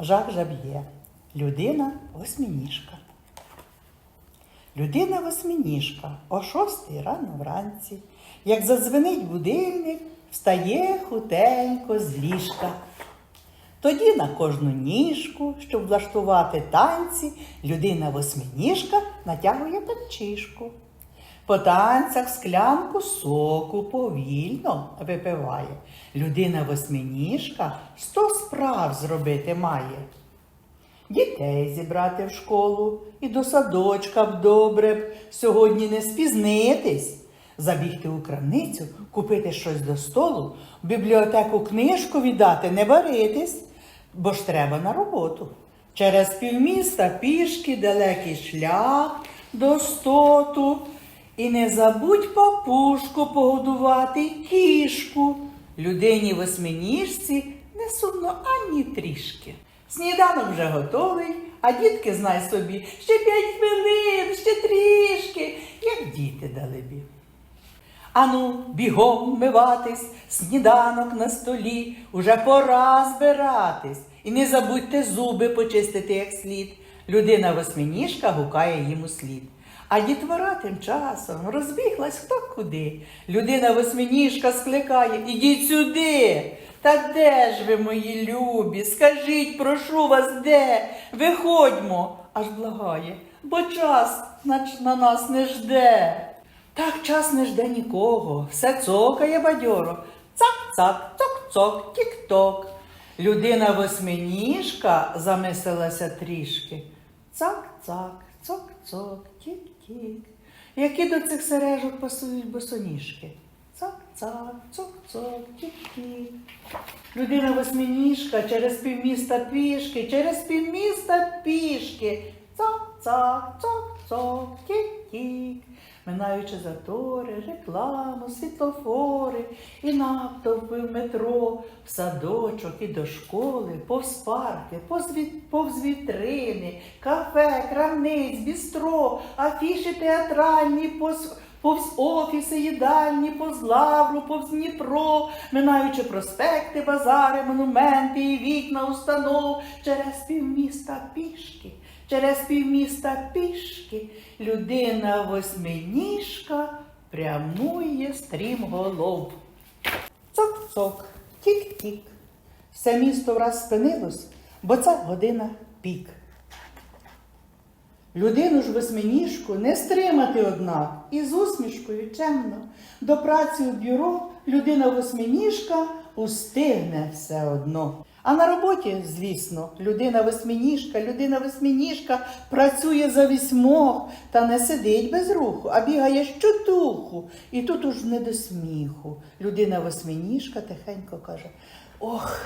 Жак Жаб'є. Людина восьминіжка. Людина восьминіжка о шостій рано вранці, як задзвенить будильник, встає хутенько з ліжка. Тоді на кожну ніжку, щоб влаштувати танці, людина восьминіжка натягує панчішку. По танцях склянку соку повільно випиває. Людина восьминіжка сто справ зробити має. Дітей зібрати в школу і до садочка б добре б сьогодні не спізнитись. Забігти у крамницю, купити щось до столу, в бібліотеку книжку віддати, не варитись, бо ж треба на роботу. Через півміста пішки далекий шлях до стоту. І не забудь папушку погодувати кішку. Людині восьминіжці не сумно ані трішки. Сніданок вже готовий, а дітки, знай собі, ще п'ять хвилин, ще трішки, як діти далебі. Ану, бігом миватись, сніданок на столі, уже пора збиратись. І не забудьте зуби почистити як слід. Людина восьминіжка гукає їм у слід. А дітвора тим часом розбіглась хто куди. Людина восьминіжка скликає, ідіть сюди. Та де ж ви, мої любі? Скажіть, прошу вас, де? Виходьмо, аж благає, бо час на нас не жде. Так час не жде нікого, все цокає бадьоро. Цак-цак, цок-цок, тік-ток. Людина восьминіжка замислилася трішки. Цак-цак, цок-цок, тік-тік. Які до цих сережок пасують босоніжки? Цак-цак, цок-цок, тік-тік. Людина восьминіжка через півміста пішки, через півміста пішки. Цок-цак, цок-цок, тік-тік. Минаючи затори, рекламу, світлофори, і натовпи в метро, в садочок і до школи, повз парки, повз вітрини, кафе, крамниць, бістро, афіші театральні, повз, повз офіси, їдальні, повз лавру, повз Дніпро, минаючи проспекти, базари, монументи і вікна установ, через півміста пішки. Через півміста пішки людина восьминіжка прямує стрімголов. Цок-цок, тік-тік. Все місто враз спинилось, бо це година пік. Людину ж восьминіжку не стримати однак, і з усмішкою чемно. До праці у бюро людина восьминіжка устигне все одно. А на роботі, звісно, людина восьминіжка, людина восьминіжка працює за вісьмох та не сидить без руху, а бігає щотуху. І тут уж не до сміху. Людина восьминіжка тихенько каже: Ох,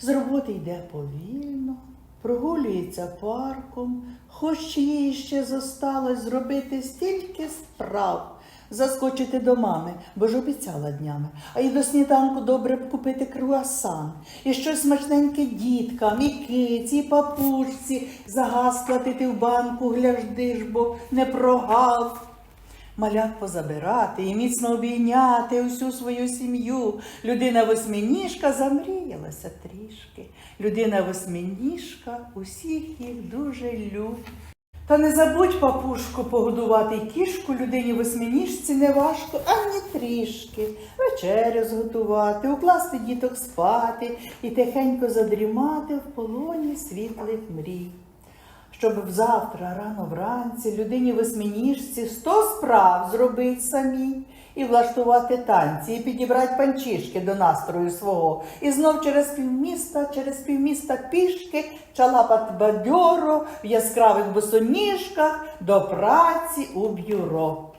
з роботи йде повільно, прогулюється парком, хоч їй ще зосталось зробити стільки справ. Заскочити до мами, бо ж обіцяла днями. А й до сніданку добре б купити круасан. І щось смачненьке діткам, і киці, і папушці, загаз платити в банку, гляжди ж, бо не прогав. Малят позабирати і міцно обійняти усю свою сім'ю. Людина восьминіжка замріялася трішки. Людина восьминіжка усіх їх дуже любить. Та не забудь, папушку, погодувати кішку людині восьминіжці не важко, ані трішки. Вечерю зготувати, укласти діток спати і тихенько задрімати в полоні світлих мрій щоб завтра рано вранці людині восьминіжці сто справ зробити самій, і влаштувати танці, і підібрати панчішки до настрою свого, і знов через півміста, через півміста пішки чалапат бадьоро в яскравих босоніжках до праці у бюро.